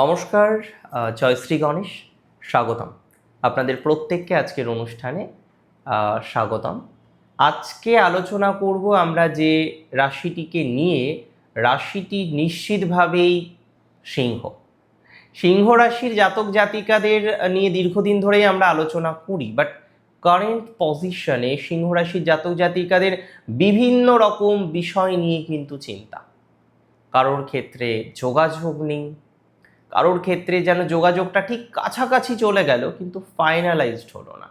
নমস্কার জয়শ্রী গণেশ, স্বাগতম। আপনাদের প্রত্যেককে আজকের অনুষ্ঠানে স্বাগতম। আজকে আলোচনা করব আমরা যে রাশিটিকে নিয়ে, রাশিটি নিশ্চিতভাবেই সিংহ। সিংহ রাশির জাতক জাতিকাদের নিয়ে দীর্ঘদিন ধরেই আমরা আলোচনা করি বাট কারেন্ট পজিশনে সিংহ রাশির জাতক জাতিকাদের বিভিন্ন রকম বিষয় নিয়ে কিন্তু চিন্তা। কারোর ক্ষেত্রে যোগাযোগ নেই কারোর ক্ষেত্রে যেন যোগাযোগটা ঠিক কাছাকাছি চলে গেল, কিন্তু ফাইনালাইজড হলো না।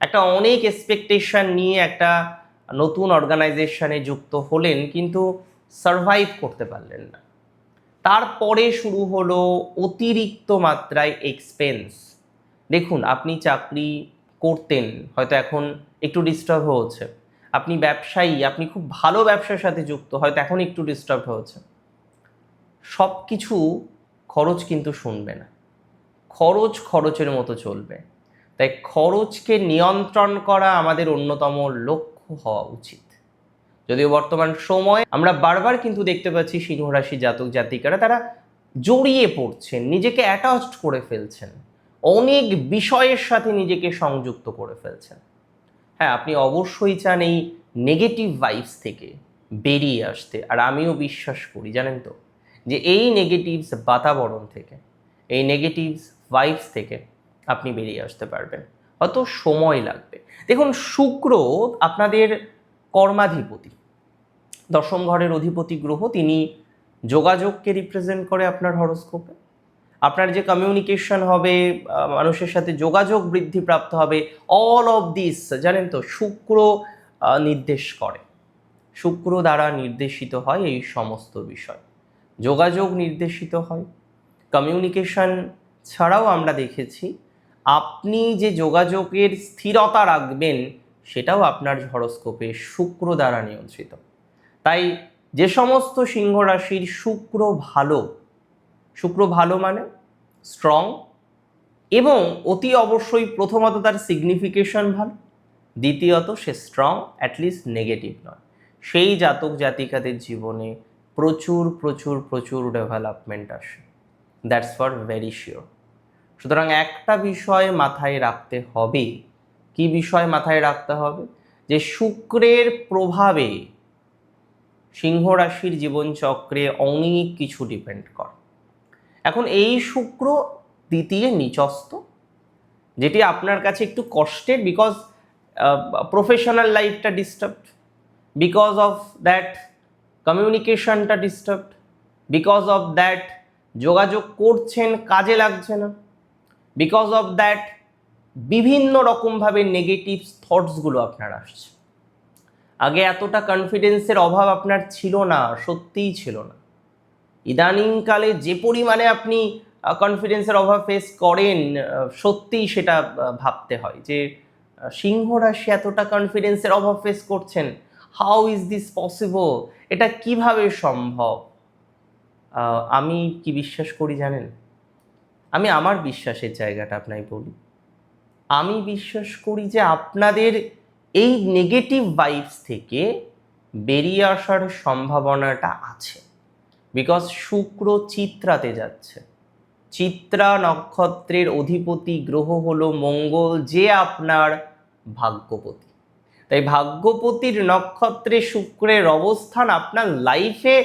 একটা অনেক এক্সপেকটেশন নিয়ে একটা নতুন অর্গানাইজেশনে যুক্ত হলেন, কিন্তু সারভাইভ করতে পারলেন না। তারপরে শুরু হলো অতিরিক্ত মাত্রায় এক্সপেন্স দেখুন, আপনি চাকরি করতেন, হয়তো এখন একটু ডিস্টার্ব হয়েছে। আপনি ব্যবসায়ী, আপনি খুব ভালো ব্যবসার সাথে যুক্ত, হয়তো এখন একটু ডিস্টার্ব হয়েছে। সব কিছু খরচ কিন্তু শুনবে না। খরচ খরচের মতো চলবে। তাই খরচকে নিয়ন্ত্রণ করা আমাদের অন্যতম লক্ষ্য হওয়া উচিত। যদিও বর্তমান সময় আমরা বারবার কিন্তু দেখতে পাচ্ছি সিংহ রাশি জাতক জাতিকারা তারা জড়িয়ে পড়ছেন, নিজেকে অ্যাটাচড করে ফেলছেন, অনেক বিষয়ের সাথে নিজেকে সংযুক্ত করে ফেলছেন। হ্যাঁ আপনি অবশ্যই চান এই নেগেটিভ ভাইবস থেকে বেরিয়ে আসতে, আর আমিও বিশ্বাস করি, জানেন তো? যে এই নেগেটিভস বাতাবরণ থেকে, এই নেগেটিভস ভাইবস থেকে আপনি বেরিয়ে আসতে পারবেন। হয়তো সময় লাগবে? দেখুন, শুক্র আপনাদের কর্মাধিপতি। দশম ঘরের অধিপতি গ্রহ, তিনি যোগাযোগকে রিপ্রেজেন্ট করে আপনার হরস্কোপে আপনার যে কমিউনিকেশন হবে মানুষের সাথে যোগাযোগ বৃদ্ধি প্রাপ্ত হবে অল অফ দিস জানেন তো, শুক্র নির্দেশ করে। শুক্র দ্বারা নির্দেশিত হয় এই সমস্ত বিষয়। যোগাযোগ নির্দেশিত হয়। কমিউনিকেশন ছাড়াও আমরা দেখেছি, আপনি যে যোগাযোগের স্থিরতা রাখবেন, সেটাও আপনার হরস্কোপে শুক্র দ্বারা নিয়ন্ত্রিত। তাই যে সমস্ত সিংহ রাশির শুক্র ভালো শুক্র ভালো মানে স্ট্রং এবং অতি অবশ্যই প্রথমত তার সিগনিফিকেশন ভালো, দ্বিতীয়ত সে স্ট্রং অ্যাটলিস্ট নেগেটিভ নয়। সেই জাতক জাতিকাদের জীবনে প্রচুর প্রচুর প্রচুর ডেভেলপমেন্ট আসে। দ্যাটস ফর ভেরি শিওর সুতরাং একটা বিষয় মাথায় রাখতে হবে। কি বিষয় মাথায় রাখতে হবে? যে শুক্রের প্রভাবে সিংহ রাশির জীবনচক্রে অনেক কিছু ডিপেন্ড করে। এখন এই শুক্র দ্বিতীয় নিচস্ত যেটি আপনার কাছে একটু কষ্টের বিকজ প্রফেশনাল লাইফটা ডিস্টার্বড বিকজ অফ দ্যাট কমিউনিকেশনটা ডিস্টার্বড বিকজ অফ দ্যাট যোগাযোগ করছেন, কাজে লাগছে না। বিকজ অফ দ্যাট বিভিন্ন রকমভাবে নেগেটিভ থটসগুলো আপনার আসছে। আগে এতটা কনফিডেন্সের অভাব আপনার ছিল না, সত্যিই ছিল না। ইদানিংকালে যে পরিমাণে আপনি কনফিডেন্সের অভাব ফেস করেন সত্যিই সেটা ভাবতে হয় যে সিংহ রাশি এতটা কনফিডেন্সের অভাব ফেস করছেন। হাউ ইজ দিস পসিবল এটা কীভাবে সম্ভব? আমি কি বিশ্বাস করি জানেন? আমি আমার বিশ্বাসের জায়গাটা আপনাই বলি। আমি বিশ্বাস করি যে আপনাদের এই নেগেটিভ ভাইবস থেকে বেরিয়ে আসার সম্ভাবনাটা আছে। বিকজ শুক্র চিত্রাতে যাচ্ছে। চিত্রা নক্ষত্রের অধিপতি গ্রহ হলো মঙ্গল, যে আপনার ভাগ্যপতি। তাই ভাগ্যপতির নক্ষত্রে শুক্রের অবস্থান আপনার লাইফে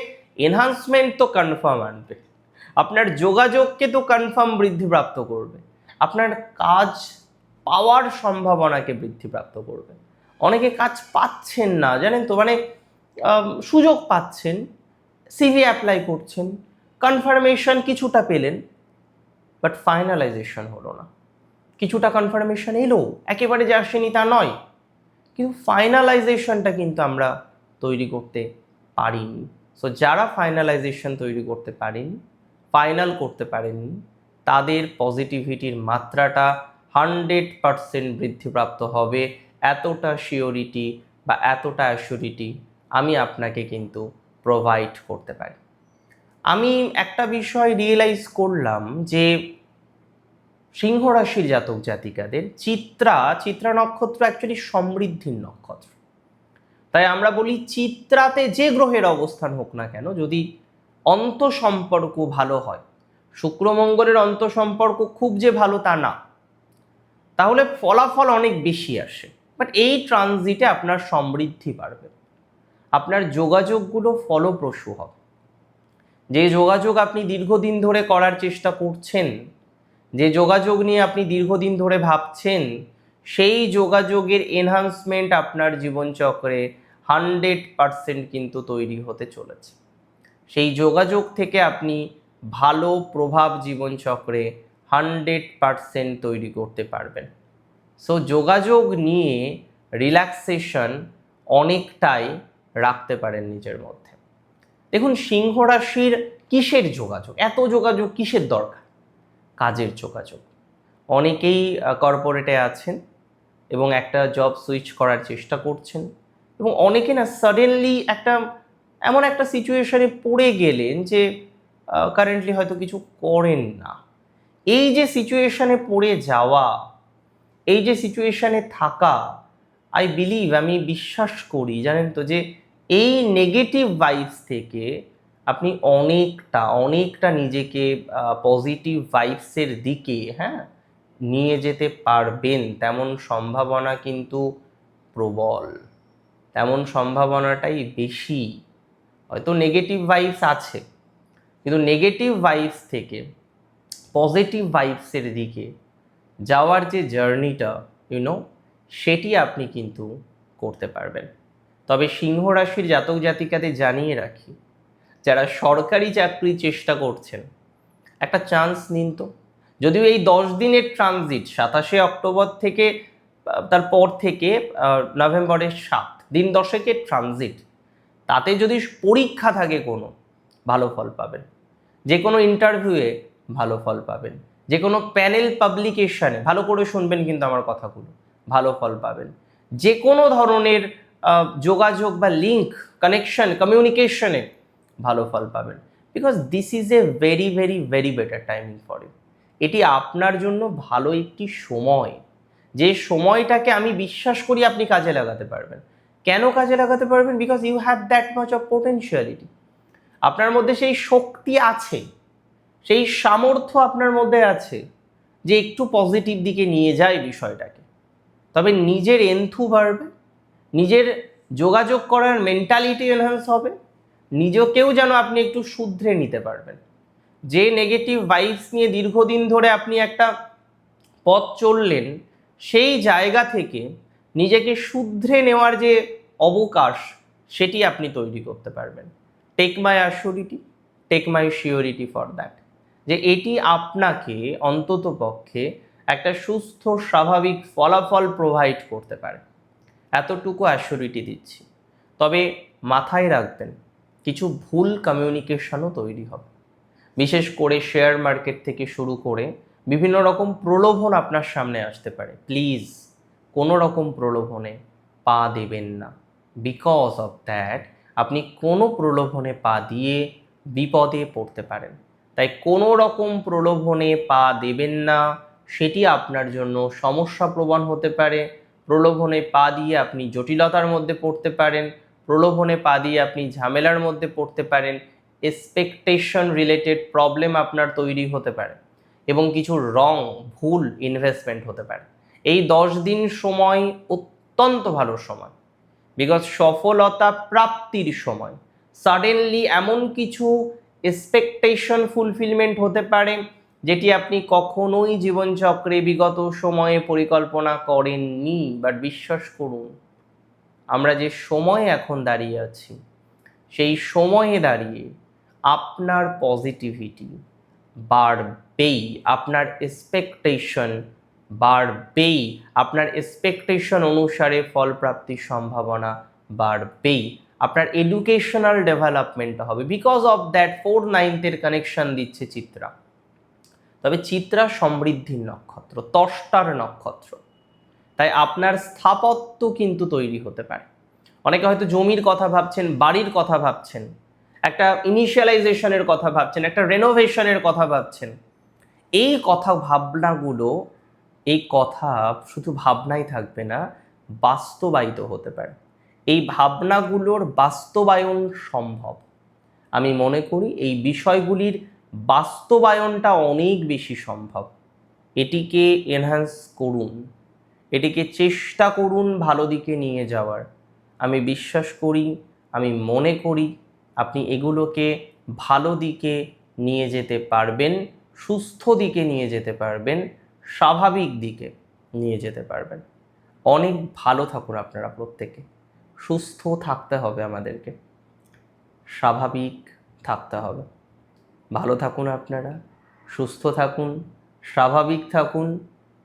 এনহান্সমেন্ট তো কনফার্ম আনবে। আপনার যোগাযোগকে তো কনফার্ম বৃদ্ধিপ্রাপ্ত করবে। আপনার কাজ পাওয়ার সম্ভাবনাকে বৃদ্ধিপ্রাপ্ত করবে। অনেকে কাজ পাচ্ছেন না, জানেন তো? মানে সুযোগ পাচ্ছেন সিভি অ্যাপ্লাই করছেন কনফার্মেশন কিছুটা পেলেন বাট ফাইনালাইজেশন হলো না। কিছুটা কনফার্মেশন এলো, একেবারে যে আসেনি তা নয়। কিন্তু ফাইনালাইজেশনটা কিন্তু আমরা তৈরি করতে পারিনি। সো যারা ফাইনালাইজেশন তৈরি করতে পারেনি ফাইনাল করতে পারেননি তাদের পজিটিভিটির মাত্রাটা হান্ড্রেড পারসেন্ট বৃদ্ধিপ্রাপ্ত হবে। এতটা শিওরিটি বা এতটা অ্যাসিওরিটি আমি আপনাকে কিন্তু প্রোভাইড করতে পারি। আমি একটা বিষয় রিয়েলাইজ করলাম যে সিংহ রাশির জাতক জাতিকাদের চিত্রা চিত্রা নক্ষত্র অ্যাকচুয়ালি সমৃদ্ধির নক্ষত্র। তাই আমরা বলি চিত্রাতে যে গ্রহের অবস্থান হোক না কেন, যদি অন্ত সম্পর্ক ভালো হয়, শুক্র মঙ্গলের অন্তঃসম্পর্ক খুব যে ভালো তা না, তাহলে ফলাফল অনেক বেশি আসে। বাট এই ট্রানজিটে আপনার সমৃদ্ধি বাড়বে। আপনার যোগাযোগগুলো ফলপ্রসূ হবে। যে যোগাযোগ আপনি দীর্ঘদিন ধরে করার চেষ্টা করছেন যে যোগাযোগ নিয়ে আপনি দীর্ঘদিন ধরে ভাবছেন, সেই যোগাযোগের এনহান্সমেন্ট আপনার জীবনচক্রে হান্ড্রেড পারসেন্ট কিন্তু তৈরি হতে চলেছে। সেই যোগাযোগ থেকে আপনি ভালো প্রভাব জীবনচক্রে হান্ড্রেড পারসেন্ট তৈরি করতে পারবেন। সো যোগাযোগ নিয়ে রিল্যাক্সেশন অনেকটাই রাখতে পারেন নিজের মধ্যে। দেখুন, সিংহ রাশির কিসের যোগাযোগ? এত যোগাযোগ কিসের দরকার? কাজের যোগাযোগ। অনেকেই কর্পোরেটে আছেন এবং একটা জব সুইচ করার চেষ্টা করছেন এবং অনেকে না সাডেনলি একটা, এমন একটা সিচুয়েশনে পড়ে গেলেন যে কারেন্টলি হয়তো কিছু করেন না। এই যে সিচুয়েশানে পড়ে যাওয়া, এই যে সিচুয়েশানে থাকা আই বিলিভ আমি বিশ্বাস করি, জানেন তো, যে এই নেগেটিভ ভাইবস থেকে আপনি অনেকটা অনেকটা নিজেকে পজিটিভ ভাইবসের দিকে হ্যাঁ নিয়ে যেতে পারবেন। তেমন সম্ভাবনা কিন্তু প্রবল। তেমন সম্ভাবনাটাই বেশি। হয়তো নেগেটিভ ভাইবস আছে। কিন্তু নেগেটিভ ভাইবস থেকে পজিটিভ ভাইবসের দিকে যাওয়ার যে জার্নিটা ইউনো সেটি আপনি কিন্তু করতে পারবেন। তবে সিংহ রাশির জাতক জাতিকাদের জানিয়ে রাখি যারা সরকারি চাকরির চেষ্টা করছেন, একটা চান্স নিন তো। যদিও এই দশ দিনের ট্রানজিট সাতাশে অক্টোবর থেকে তারপর থেকে নভেম্বরের সাত, দিন দশেকের ট্রানজিট তাতে যদি পরীক্ষা থাকে কোনো, ভালো ফল পাবেন। যে কোনো ইন্টারভিউয়ে ভালো ফল পাবেন। যে কোনো প্যানেল পাবলিকেশনে ভালো করে শুনবেন কিন্তু আমার কথাগুলো, ভালো ফল পাবেন। যে কোনো ধরনের যোগাযোগ বা লিঙ্ক কানেকশন কমিউনিকেশনে ভালো ফল পাবেন। Because this is a very very very better timing for you এটি আপনার জন্য ভালো একটি সময়। যে সময়টাকে আমি বিশ্বাস করি আপনি কাজে লাগাতে পারবেন। কেন কাজে লাগাতে পারবেন? Because you have that much of potentiality আপনার মধ্যে সেই শক্তি আছে। সেই সামর্থ্য আপনার মধ্যে আছে যে একটু পজিটিভ দিকে নিয়ে যায় বিষয়টাকে। তবে নিজের এন্থু বাড়বে। নিজের যোগাযোগ করার মেন্টালিটি এনহান্স হবে। নিজেকেও যেন আপনি একটু শুধরে নিতে পারবেন। যে নেগেটিভ ভাইবস নিয়ে দীর্ঘদিন ধরে আপনি একটা পথ চললেন, সেই জায়গা থেকে নিজেকে শুধরে নেওয়ার যে অবকাশ, সেটি আপনি তৈরি করতে পারবেন। Take my assurity take my surety for that যে এটি আপনাকে অন্তত পক্ষে একটা সুস্থ, স্বাভাবিক ফলাফল প্রোভাইড করতে পারে। এতটুকু অ্যাসিওরিটি দিচ্ছি। তবে মাথায় রাখবেন কিছু ভুল কমিউনিকেশনও তৈরি হবে। বিশেষ করে শেয়ার মার্কেট থেকে শুরু করে বিভিন্ন রকম প্রলোভন আপনার সামনে আসতে পারে। প্লিজ কোনো রকম প্রলোভনে পা দেবেন না। বিকজ অফ দ্যাট আপনি কোনো প্রলোভনে পা দিয়ে বিপদে পড়তে পারেন। তাই কোনো রকম প্রলোভনে পা দেবেন না, সেটি আপনার জন্য সমস্যা প্রবণ হতে পারে। প্রলোভনে পা দিয়ে আপনি জটিলতার মধ্যে পড়তে পারেন। প্রলোভনে পা দিয়ে আপনি ঝামেলার মধ্যে পড়তে পারেন এক্সপেকটেশন রিলেটেড প্রবলেম আপনার তৈরি হতে পারে এবং কিছু রং ভুল ইনভেস্টমেন্ট হতে পারে। এই দশ দিন সময় অত্যন্ত ভালো সময় বিকজ সফলতা প্রাপ্তির সময়। সাডেনলি এমন কিছু এক্সপেকটেশন ফুলফিলমেন্ট হতে পারে যেটি আপনি কখনোই জীবনচক্রে বিগত সময়ে পরিকল্পনা করেননি বাট বিশ্বাস করুন আমরা যে সময়ে এখন দাঁড়িয়ে আছি, সেই সময়ে দাঁড়িয়ে আপনার পজিটিভিটি বাড়বেই, আপনার এক্সপেকটেশন বাড়বেই, আপনার এক্সপেকটেশন অনুসারে ফলপ্রাপ্তির সম্ভাবনা বাড়বেই, আপনার এডুকেশনাল ডেভেলপমেন্ট হবে। বিকজ অফ দ্যাট ফোর নাইনথের কানেকশন দিচ্ছে চিত্রা। তবে চিত্রা সমৃদ্ধির নক্ষত্র, তষ্টার নক্ষত্র। তাই আপনার স্থাপত্য কিন্তু তৈরি হতে পারে। অনেকে হয়তো জমির কথা ভাবছেন, বাড়ির কথা ভাবছেন, একটা ইনিশিয়ালাইজেশনের কথা ভাবছেন, একটা রেনোভেশনের কথা ভাবছেন। এই কথা ভাবনাগুলো, এই কথা শুধু ভাবনাই থাকবে না, বাস্তবায়িত হতে পারে। এই ভাবনাগুলোর বাস্তবায়ন সম্ভব। আমি মনে করি এই বিষয়গুলির বাস্তবায়নটা অনেক বেশি সম্ভব। এটিকে এনহ্যান্স করুন। এটিকে চেষ্টা করুন ভালো দিকে নিয়ে যাওয়ার। আমি বিশ্বাস করি, আমি মনে করি আপনি এগুলোকে ভালো দিকে নিয়ে যেতে পারবেন, সুস্থ দিকে নিয়ে যেতে পারবেন, স্বাভাবিক দিকে নিয়ে যেতে পারবেন। অনেক ভালো থাকুন আপনারা প্রত্যেকে। সুস্থ থাকতে হবে আমাদেরকে। স্বাভাবিক থাকতে হবে। ভালো থাকুন আপনারা, সুস্থ থাকুন, স্বাভাবিক থাকুন